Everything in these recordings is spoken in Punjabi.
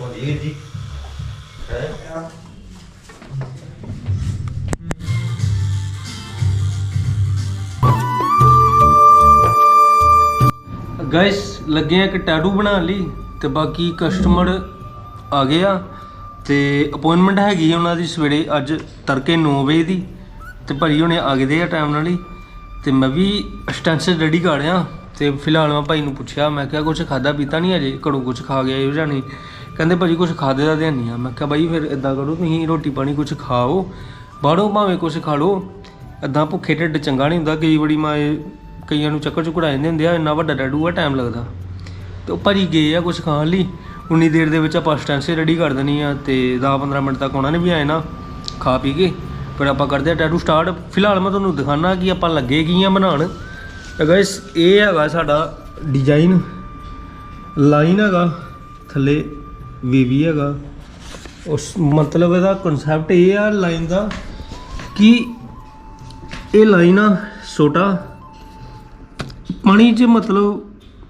ਹੋਲੀ ਜੀ। ਹੈ। ਗਾਇਸ ਲੱਗੇ ਆ ਇੱਕ ਟੈਟੂ ਬਣਾਉਣ ਲਈ ਤੇ ਬਾਕੀ ਕਸਟਮਰ ਆ ਗਏ ਆ ਤੇ ਅਪਾਇੰਟਮੈਂਟ ਹੈਗੀ ਉਹਨਾਂ ਦੀ ਸਵੇਰੇ ਅੱਜ ਤੜਕੇ 9 ਵਜੇ ਦੀ ਤੇ ਭਾਈ ਹੁਣੇ ਆ ਗਏ ਆ ਟਾਈਮ ਨਾਲ ਹੀ ਤੇ ਮੈਂ ਵੀ ਐਕਸਟੈਂਸ਼ਨ ਰੈਡੀ ਕਰ ਰਿਹਾ ਤੇ ਫਿਲਹਾਲ ਮੈਂ ਭਾਈ ਨੂੰ ਪੁੱਛਿਆ, ਮੈਂ ਕਿਹਾ ਕੁਝ ਖਾਦਾ ਪੀਤਾ ਨਹੀਂ ਅਜੇ ਘਰੋਂ ਕੁਝ ਖਾ ਗਿਆ ਇਹੋ ਜਿਹਾ ਨਹੀਂ? ਕਹਿੰਦੇ ਭਾਜੀ ਕੁਝ ਖਾਦੇ ਦਾ ਧਿਆਨ ਨਹੀਂ ਆ। ਮੈਂ ਕਿਹਾ ਬਾਈ ਫਿਰ ਇਦਾਂ ਕਰੋ, ਤੁਸੀਂ ਰੋਟੀ ਪਾਣੀ ਕੁਝ ਖਾਓ, ਬਾਹਰੋਂ ਭਾਵੇਂ ਕੁਝ ਖਾ ਲਓ। ਇਦਾਂ ਭੁੱਖੇ ਢਿੱਡ ਚੰਗਾ ਨਹੀਂ ਹੁੰਦਾ, ਕਈ ਵਾਰੀ ਮੈਂ ਕਈਆਂ ਨੂੰ ਚੱਕਰ ਚੁਕੜ ਆ ਜਾਂਦੇ ਹੁੰਦੇ ਆ, ਇੰਨਾ ਵੱਡਾ ਡੈਡੂ ਆ ਟਾਈਮ ਲੱਗਦਾ। ਤੇ ਉਹ ਭਾਜੀ ਗਏ ਆ ਕੁਝ ਖਾਣ ਲਈ। ਉਨੀ ਦੇਰ ਦੇ ਵਿੱਚ ਆਪਾਂ ਸਟੈਂਸੇ ਰੈਡੀ ਕਰ ਦੇਣੀ ਆ ਤੇ 10-15 ਮਿੰਟ ਤੱਕ ਉਹਨਾਂ ਨੇ ਵੀ ਆਏ ਨਾ, ਖਾ ਪੀ ਕੇ। ਫਿਰ ਆਪਾਂ ਕਰਦੇ ਆ ਟੈਟੂ ਸਟਾਰਟ ਫਿਲਹਾਲ ਮੈਂ ਤੁਹਾਨੂੰ ਦਿਖਾਣਾ ਕਿ ਆਪਾਂ ਲੱਗੇ ਕੀ ਆ ਬਣਾਉਣ। ਤਾਂ ਗਾਇਸ ਇਹ ਹੈਗਾ ਸਾਡਾ ਡਿਜ਼ਾਈਨ ਲਾਈਨ ਹੈਗਾ ਥੱਲੇ। ਵੀਵੀ ਹੈਗਾ। ਉਸ ਮਤਲਬ ਇਹਦਾ ਕਨਸੈਪਟ ਇਹ ਆ ਲਾਈਨ ਦਾ ਕਿ ਇਹ ਲਾਈਨ ਆ ਛੋਟਾ, ਪਾਣੀ 'ਚ ਮਤਲਬ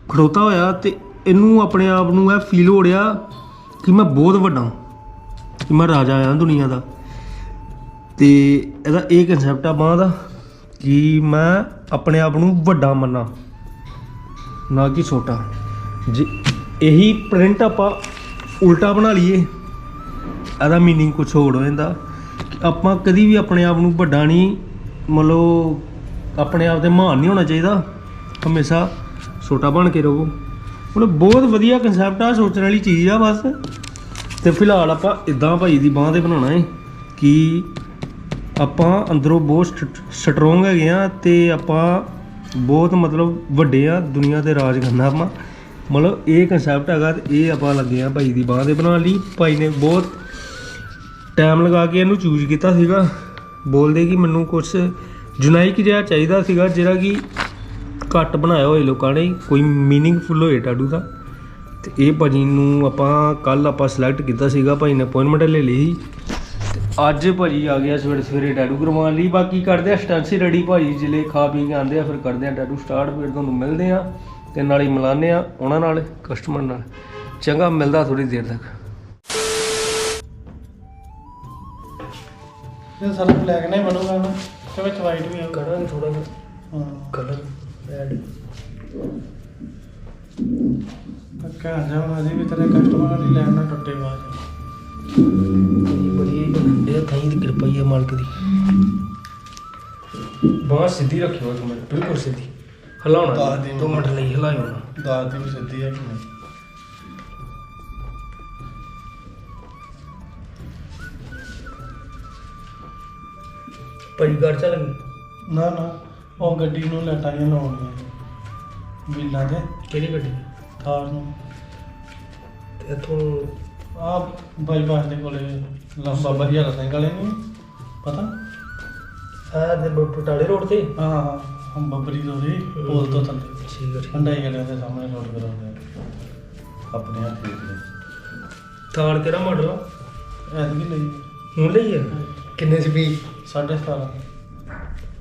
ਖੜੋਤਾ ਹੋਇਆ ਤੇ ਇਹਨੂੰ ਆਪਣੇ ਆਪ ਨੂੰ ਇਹ ਫੀਲ ਹੋ ਰਿਹਾ ਕਿ ਮੈਂ ਬਹੁਤ ਵੱਡਾ ਕਿ ਮੈਂ ਰਾਜਾ ਆ ਦੁਨੀਆ ਦਾ। ਤੇ ਇਹਦਾ ਇਹ ਕਨਸੈਪਟ ਆ ਬਾਂਹ ਦਾ ਕਿ ਮੈਂ ਆਪਣੇ ਆਪ ਨੂੰ ਵੱਡਾ ਮੰਨਾਂ, ਨਾ ਕਿ ਛੋਟਾ। ਜੇ ਇਹੀ ਪ੍ਰਿੰਟ ਆਪਾਂ ਉਲਟਾ ਬਣਾ ਲਈਏ। ਇਹਦਾ ਮੀਨਿੰਗ ਕੁਝ ਹੋਰ ਹੋ ਜਾਂਦਾ। ਆਪਾਂ ਕਦੀ ਵੀ ਆਪਣੇ ਆਪ ਨੂੰ ਵੱਡਾ ਨਹੀਂ, ਮਤਲਬ ਆਪਣੇ ਆਪ ਦੇ ਮਹਾਨ ਨਹੀਂ ਹੋਣਾ ਚਾਹੀਦਾ। ਹਮੇਸ਼ਾ ਛੋਟਾ ਬਣ ਕੇ ਰਹੋ। ਮਤਲਬ ਬਹੁਤ ਵਧੀਆ ਕਨਸੈਪਟ ਆ, ਸੋਚਣ ਵਾਲੀ ਚੀਜ਼ ਆ ਬਸ। ਤੇ ਫਿਲਹਾਲ ਆਪਾਂ ਇਦਾਂ ਭਾਈ ਦੀ ਬਾਹ ਤੇ ਬਣਾਉਣਾ ਹੈ ਕਿ ਆਪਾਂ ਅੰਦਰੋਂ ਬਹੁਤ ਸਟਰੋਂਗ ਹੈਗੇ ਆ ਤੇ ਆਪਾਂ ਬਹੁਤ ਮਤਲਬ ਵੱਡੇ ਆ ਦੁਨੀਆ ਤੇ ਰਾਜ ਕਰਨਾ ਆਪਾਂ। ਮਤਲਬ ਇਹ ਕਨਸੈਪਟ ਹੈਗਾ ਤੇ ਇਹ ਆਪਾਂ ਲੱਗੇ ਆ ਭਾਈ ਦੀ ਬਾਹ ਦੇ ਬਣਾਉਣ ਲਈ। ਭਾਈ ਨੇ ਬਹੁਤ ਟਾਈਮ ਲਗਾ ਕੇ ਇਹਨੂੰ ਚੂਜ਼ ਕੀਤਾ ਸੀਗਾ। ਬੋਲਦੇ ਕਿ ਮੈਨੂੰ ਕੁਝ ਜੁਨਾਈਕ ਜਿਹਾ ਚਾਹੀਦਾ ਸੀਗਾ, ਜਿਹੜਾ ਕਿ ਘੱਟ ਬਣਾਇਆ ਹੋਏ ਲੋਕਾਂ ਨੇ, ਕੋਈ ਮੀਨਿੰਗਫੁਲ ਹੋਏ ਟਾਡੂ ਦਾ। ਤੇ ਇਹ ਭਾਜੀ ਨੂੰ ਆਪਾਂ ਕੱਲ ਆਪਾਂ ਸਿਲੈਕਟ ਕੀਤਾ ਸੀਗਾ, ਭਾਈ ਨੇ ਅਪਾਇੰਟਮੈਂਟ ਲੈ ਲਈ ਸੀ। ਤੇ ਅੱਜ ਭਾਜੀ ਆ ਗਿਆ ਸਵੇਰੇ ਸਵੇਰੇ ਟੈਟੂ ਕਰਵਾਉਣ ਲਈ। ਬਾਕੀ ਕਰਦੇ ਆ ਸਟੈਂਸੀ ਰੈਡੀ ਭਾਜੀ, ਜਿਲੇ ਖਾ ਪੀ ਕੇ ਆਂਦੇ ਆ, ਫਿਰ ਕਰਦੇ ਆ ਟੈਟੂ ਸਟਾਰਟ ਫਿਰ ਤੁਹਾਨੂੰ ਮਿਲਦੇ ਆ। ਤੇ ਨਾਲ ਹੀ ਮਿਲਾਨੇ ਆ ਉਹਨਾਂ ਨਾਲ ਕਸਟਮਰ ਨਾਲ। ਚੰਗਾ ਮਿਲਦਾ ਥੋੜੀ ਦੇਰ ਤੱਕ। ਇਹ ਸਾਰਾ ਬਲੈਕ ਨਹੀਂ ਬਣੂਗਾ ਨਾ ਤੇ ਵਿੱਚ ਵਾਈਟ ਵੀ ਆਊਗਾ। ਕਰਾਂਗੇ ਥੋੜਾ ਹਾਂ। ਕਲਰ ਐਡ ਪੱਕਾ ਜਾ ਅਸੀਂ ਵੀ ਤੇਰੇ ਕਸਟਮਰਾਂ ਦੀ ਲੈਣ ਨਾ ਟੁੱਟੇ ਬਾਅਦ ਬੜੀ ਇਹ ਥਾਈ ਦੀ ਕਿਰਪਾ ਹੀ ਹੈ ਮਾਲਕ ਦੀ। ਬਾਹ ਸਿੱਧੀ ਰੱਖਿਓ ਮਿੰਟ। ਬਿਲਕੁਲ ਸਿੱਧੀ। ਹਿਲਾਉਣਾ ਦੱਸ ਦਿਨ। ਮਿੰਟ ਲਈ ਹਿਲਾਇਓ ਨਾ। ਦਾਤ ਦੀ ਵੀ ਸਿੱਧੀ ਹੈ ਕਿ ਨਹੀਂ ਭਾਈ ਘਰ ਚੱਲ ਗਈ ਨਾ ਨਾ ਉਹ ਗੱਡੀ ਨੂੰ ਲਟਾਈਆਂ ਲਾਉਣੀਆਂ ਬਿੱਲਾਂ ਦੇ। ਕਿਹੜੀ ਗੱਡੀ? ਥਾਰ ਨੂੰ। ਤੇ ਇਥੋਂ ਆ ਬਾਈਪਾਸ ਦੇ ਕੋਲੇ ਲੰਬਾ ਬਰੀਆ ਸਿੰਘ ਵਾਲੇ ਨੂੰ? ਪਤਾ? ਆ ਦੇ ਬਟਾਲੇ ਰੋਡ ਤੇ? ਹਾਂ ਹਾਂ। ਹਮ ਬੱਬਰੀ ਤੋਂ ਦੀ ਪੁਲ ਤੋਂ ਥੱਲੇ। ਠੀਕ ਹੈ ਠੀਕ ਹੰਡਾਈ ਵਾਲਿਆਂ ਦੇ ਸਾਹਮਣੇ ਲੋਡ ਕਰਾਉਂਦੇ ਆ। ਆਪਣੇ ਹੱਥ ਦੇ ਥਾਰ ਕਿਹੜਾ ਮਾਡਲ ਆ? ਵੀ ਲਈ ਹੁਣ ਲਈ ਹੈ। ਕਿੰਨੇ ਸੀ ਵੀ? 17.5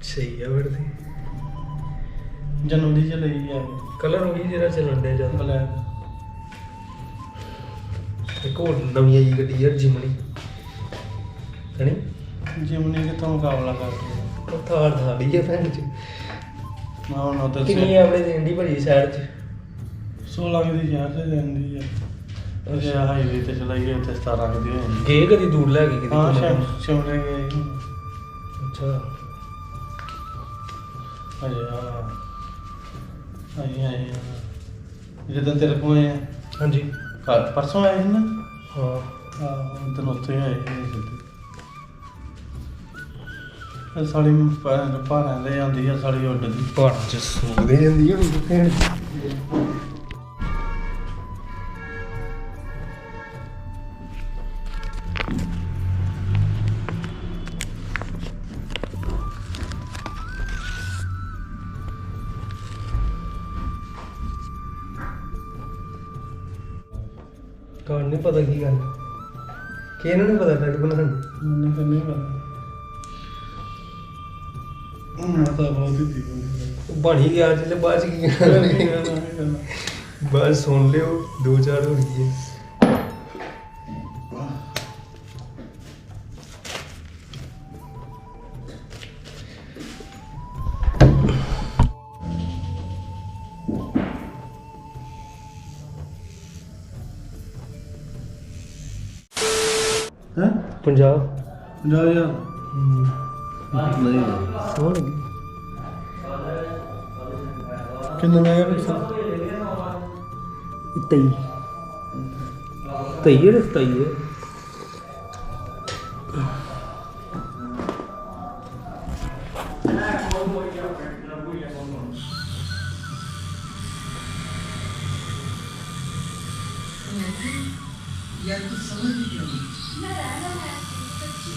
ਸਹੀ ਆ ਫਿਰ ਤੇ। ਜਨਵਰੀ ਚ ਲਈ ਹੈ ਕਲਰ ਉਹੀ ਜਿਹੜਾ ਚੱਲਣ ਡਿਆ ਜਾਂਦਾ ਬਲੈਕ ਇੱਕ ਹੋਰ ਨਵੀਂ ਆਈ ਗੱਡੀ ਯਾਰ ਜਿਮਣੀ ਹਣੀ ਜਿਮਨੀ ਕਿਤੋਂ ਮੁਕਾਬਲਾ ਕਰਦੀ ਹੈ ਉਹ ਥਾਰ ਥਾੜੀ ਹੈ ਭੈਣ ਚ। ਮੈਂ ਹੁਣ ਉਧਰ ਕਿੰਨੀ ਆਪਣੇ ਦੇਣ ਦੀ ਭਰੀ ਸਾਈਡ ਚ? 16 ਦੀ ਸ਼ਹਿਰ ਤੇ ਜਾਂਦੀ ਹੈ। ਅਜੇ ਹਾਈਵੇ ਤੇ ਚਲਾਈਏ ਤੇ 17 ਦੀ ਹੋ ਜਾਂਦੀ ਗਏ ਕਦੀ ਦੂਰ ਲੈ ਕੇ ਕਿਤੇ ਹਾਂ ਘੁੰਮਣ? ਸ਼ਿਮ- ਸ਼ਿਮਲੇ ਗਏ। ਸੀ। ਅੱਛਾ। ਅਜੇ ਆ। ਆਈ ਆਈ ਜਦੋਂ ਤੇਰੇ ਕੋਲ ਆਏ ਆ, ਹਾਂਜੀ। ਕੱਲ੍ਹ ਪਰਸੋਂ ਆਏ ਸੀ ਨਾ? ਹਾਂ। ਉੱਥੇ ਆਏ ਸੀ। ਸਿੱਧੇ ਇਹ ਸਾਲੀ ਭਾਰਾਂ ਦੇ ਜਾਂਦੀ ਆ ਸਾਲੀ ਉੱਡਦੀ ਪਹਾੜਾਂ ਚ ਸੌਂਦੇ ਜਾਂਦੀ ਹੁਣ ਭੈਣ ਤੁਹਾਨੂੰ ਨਹੀਂ ਪਤਾ ਕੀ ਗੱਲ। ਕਿ ਇਹਨਾਂ ਨੂੰ ਪਤਾ ਟੈਟ ਬਣਾਉਣ ਮੈਨੂੰ ਤਾਂ ਨਹੀਂ ਪਤਾ। ਮਾਤਾ ਗਿਆ ਜਿੱਲੇ ਬਾਅਦ ਚ ਕੀ ਬਸ ਸੁਣ ਲਿਓ ਦੋ ਚਾਰ ਹੋ ਗਈ ਹੈ। ਹੈ? 50 50000 ਨਹੀਂ ਲੱਗੀ ਕਿੰਨੇ ਮੈਗਾਪਿਕਸਲ 23 23 ਹੈ 27 ਹੈ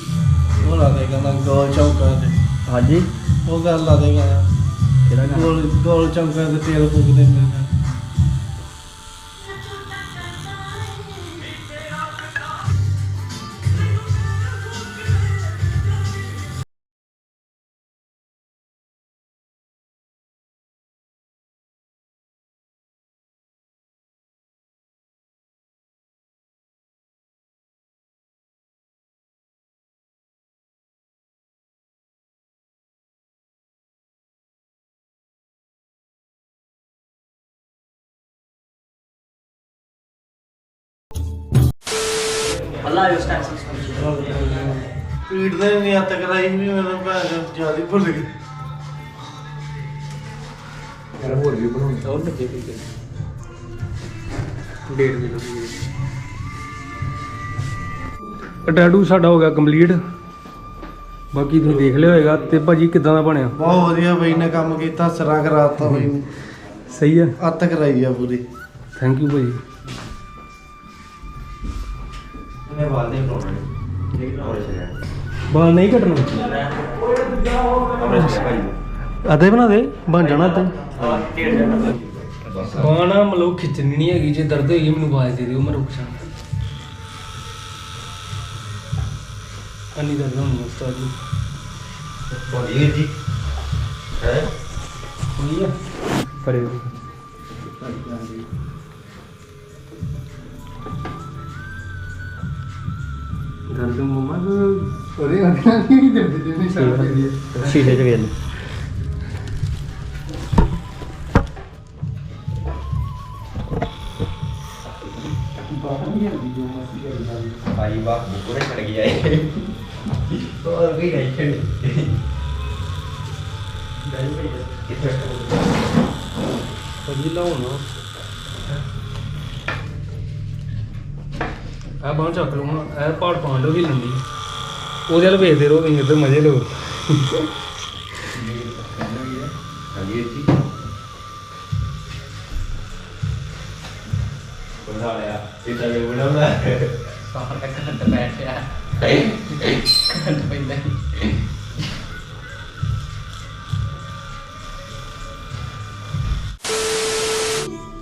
ਉਹ ਲਾ ਦੇਗਾ ਨਾ ਗੋਲ ਚੌਕਾਂ ਤੇ ਹਾਂਜੀ। ਉਹ ਗੱਲ ਲਾ ਦੇਗਾ ਯਾਰ ਕਿਹੜਾ ਗਾਣਾ? ਗੋਲ ਗੋਲ ਚੌਕਾਂ ਤੇ ਤੇਲ ਫੂਕਦੇ ਨੇ। ਅੱਲਾ ਉਸ ਟਾਈਮ ਪੀੜ ਦੇ। ਨਹੀਂ ਹੱਥ ਕਰਾਈ ਵੀ ਮੈਨੂੰ ਭੈਣ ਚੋਦ ਜ਼ਿਆਦਾ ਹੀ ਭੁੱਲ ਗਈ ਹੋਰ ਵੀ ਬਣਾਉਂਦਾ ਹੋਰ ਲੱਗੇ ਕੋਈ ਡੇਢ ਦੇ ਲੱਗੀ ਟੈਟੂ ਸਾਡਾ ਹੋ ਗਿਆ ਕੰਪਲੀਟ ਬਾਕੀ ਤੁਸੀਂ ਦੇਖ ਲਿਆ ਹੋਵੇਗਾ ਤੇ ਭਾਜੀ ਕਿਦਾਂ ਦਾ ਬਣਿਆ? ਬਹੁਤ ਵਧੀਆ ਬਈ ਨੇ ਕੰਮ ਕੀਤਾ ਸਰਾ ਕਰਾਤਾ ਬਈ ਨੇ। ਸਹੀ ਹੈ। ਹੱਥ ਕਰਾਈ ਆ ਪੂਰੀ। ਥੈਂਕ ਯੂ ਭਾਜੀ। ਇਹਨੇ ਵਾਲ ਦੇ ਬਣਾਉਣੇ ਲੇਕਿਨ ਹੋਰ ਚਲਿਆ ਬਾਲ ਨਹੀਂ ਕੱਟਣਾ? ਅਦੇ ਬਣਾ ਦੇ ਬਣ ਜਾਣਾ ਤੇ ਹਾਂ ਬਾਣਾ ਮਤਲਬ ਖਿੱਚਣੀ ਨਹੀਂ ਹੈਗੀ ਜੇ ਦਰਦ ਹੋਈ ਮੈਨੂੰ ਆਵਾਜ਼ ਦੇ ਦਿਓ ਮੈਂ ਰੁਕ ਜਾਣਾ। ਅੰਨੀ ਦਰਦ ਹੋਣੀ ਹੈ ਉਸਤਾਦ ਜੀ ਬੋਲੀ ਜੀ। ਹੈ? ਹੋਈ ਆ। ਕਰੇ ਦਰਦ ਮਮਾ ਉਹਦੇ ਅੱਗੇ ਨਹੀਂ ਦਿੰਦੇ ਜਿੰਨੀ ਸ਼ੀਸ਼ੇ 'ਚ ਵੇਖ ਲੈ ਭਾਈ ਬਾਪ ਪੂਰੇ ਛੜ ਗਿਆ ਹੈ ਹੋਰ ਵੀ ਨਹੀਂ ਖੜੀ ਕਿੱਥੇ ਭਾਜੀ ਆ ਬਾਹਰ ਚੱਕ ਲਓ ਹੁਣ, ਇਹ ਪਾੜ ਪਾਣ ਲੋ ਹਿੱਲਣ ਦੀ ਉਹਦੇ ਵੱਲ ਵੇਖਦੇ ਰਹੋ ਤੁਸੀਂ, ਇੱਧਰ ਮਜ਼ੇ ਲਓ। ਹਾਂਜੀ ਵੀਰ ਵੀ ਬਣਾਉਂਦਾ ਬਾਹਰ ਤੱਕ ਘੰਟ ਬੈਠਿਆ ਘੰਟ ਪੈਂਦਾ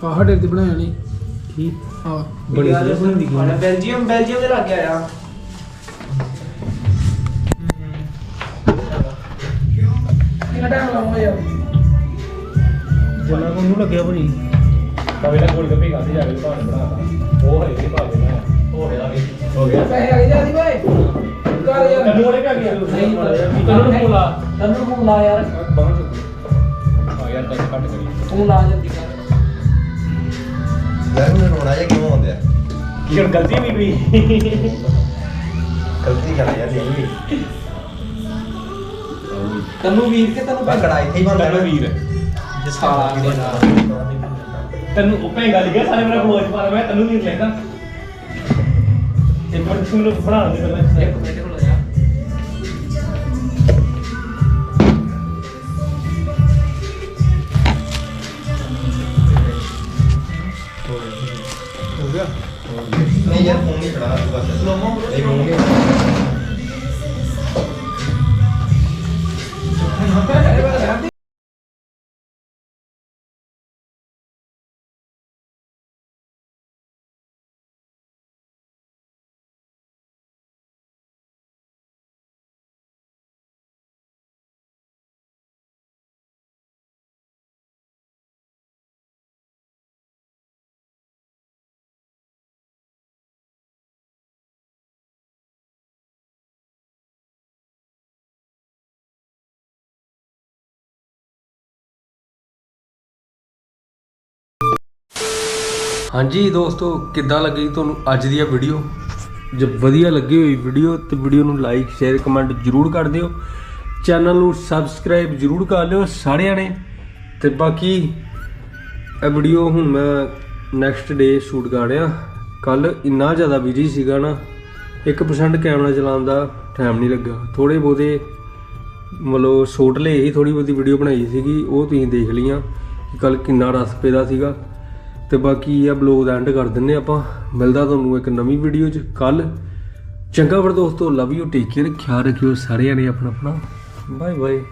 ਪਹਾੜੇ ਤੇ ਬਣਾਇਆ ਨਹੀਂ ਕੀ ਹਾਂ। ਬਣੀ ਸੀ ਬਣਦੀ ਹੁਣ ਬੈਲਜੀਅਮ ਬੈਲਜੀਅਮ ਦੇ ਲੱਗ ਗਿਆ ਆ ਕਿੰਨਾ ਟਾਈਮ ਲਾਉਂਗਾ ਯਾਰ ਜਿੰਨਾ ਕੋ ਨੂੰ ਲੱਗਿਆ ਭਾਜੀ ਕਵੇ ਨਾ ਗੋਲ ਗੱਪੇ ਖਾਦੇ ਜਾ ਕੇ ਭਾਣ ਬਣਾਤਾ ਉਹ ਹਰੇ ਨਹੀਂ ਭਾਵੇਂ ਨਾ। ਹੋ ਗਿਆ ਵੀ ਹੋ ਗਿਆ। ਪੈਸੇ ਆ ਗਏ ਜਾਂਦੀ ਓਏ ਕਰ ਯਾਰ। ਤੈਨੂੰ ਉਹਨੇ ਕਿਆ ਕੀਤਾ ਨਹੀਂ ਤੈਨੂੰ ਨੂੰ ਫੋਨ ਲਾ ਤੈਨੂੰ ਫੋਨ ਲਾ ਯਾਰ। ਬਾਹਰ ਚੁੱਕ ਆ ਯਾਰ ਤੱਕ ਕੱਟ ਕਰੀ। ਫੋਨ ਲਾ ਜਲਦੀ ਕਰ। ਮੈਨੂੰ ਰੋਣਾ ਜਿਹਾ ਕਿਉਂ ਆਉਂਦਾ ਕੀ ਹੁਣ ਗਲਤੀ ਵੀ ਕੋਈ? ਗਲਤੀ ਕਰ ਯਾਰ ਨਹੀਂ ਤੈਨੂੰ ਵੀਰ ਕੇ ਤੈਨੂੰ ਬਕੜਾ ਇੱਥੇ ਹੀ ਬੰਦ ਤੈਨੂੰ ਵੀਰ। ਸਾਲਾ ਮੇਰਾ ਤੈਨੂੰ ਭੈਂ ਗੱਲ ਗਿਆ ਸਾਰੇ ਮੇਰਾ ਖੋਜ ਪਾ ਮੈਂ ਤੈਨੂੰ ਵੀਰ ਲੈਂਦਾ ਇੱਕ ਮਿੰਟ ਸੁਣ ਲੋ ਬਣਾ ਦੇ ਪਹਿਲਾਂ। ਇੱਕ ਮਿੰਟ ਨਹੀਂ ਯਾਰ ਫੋਨ ਨਹੀਂ ਖੜਾ ਤੂੰ ਬਸ ਨਹੀਂ ਫੋਨ ਨਹੀਂ ਹਾਂਜੀ ਦੋਸਤੋ, ਕਿੱਦਾਂ ਲੱਗੀ ਤੁਹਾਨੂੰ ਅੱਜ ਦੀ ਇਹ ਵੀਡੀਓ ਜੇ ਵਧੀਆ ਲੱਗੀ ਹੋਈ ਵੀਡੀਓ ਤੇ ਵੀਡੀਓ ਨੂੰ ਲਾਈਕ ਸ਼ੇਅਰ ਕਮੈਂਟ ਜਰੂਰ ਕਰ ਦਿਓ। ਚੈਨਲ ਨੂੰ ਸਬਸਕ੍ਰਾਈਬ ਜਰੂਰ ਕਰ ਲਿਓ ਸਾਰਿਆਂ ਨੇ। ਤੇ ਬਾਕੀ, ਇਹ ਵੀਡੀਓ ਹੁਣ ਮੈਂ ਨੈਕਸਟ ਡੇ ਸ਼ੂਟ ਕਰ ਰਿਹਾ। ਕੱਲ ਇੰਨਾ ਜ਼ਿਆਦਾ ਬਿਜ਼ੀ ਸੀਗਾ ਨਾ 1% ਕੈਮਰਾ ਚਲਾਉਣ ਦਾ ਟਾਈਮ ਨਹੀਂ ਲੱਗਾ। ਥੋੜੇ ਬਹੁਤੇ, ਮਤਲਬ ਸ਼ੂਟ ਲਈ ਹੀ ਥੋੜੀ ਬਹੁਤੀ ਵੀਡੀਓ ਬਣਾਈ ਸੀਗੀ, ਉਹ ਤੁਸੀਂ ਦੇਖ ਲਈਆਂ ਕਿ ਕੱਲ ਕਿੰਨਾ ਰਸ ਪੈਦਾ ਸੀਗਾ। ਤੇ ਬਾਕੀ ਇਹ ਬਲੌਗ ਦਾ ਐਂਡ ਕਰ ਦਿੰਨੇ ਆਪਾਂ। ਮਿਲਦਾ ਤੁਹਾਨੂੰ ਇੱਕ ਨਵੀਂ ਵੀਡੀਓ 'ਚ ਕੱਲ। ਚੰਗਾ ਫਿਰ ਦੋਸਤੋ ਲਵ ਯੂ ਟੇਕ ਕੇਅਰ ਖਿਆਲ ਰੱਖਿਓ ਸਾਰਿਆਂ ਨੇ ਆਪਣਾ ਆਪਣਾ ਬਾਏ ਬਾਏ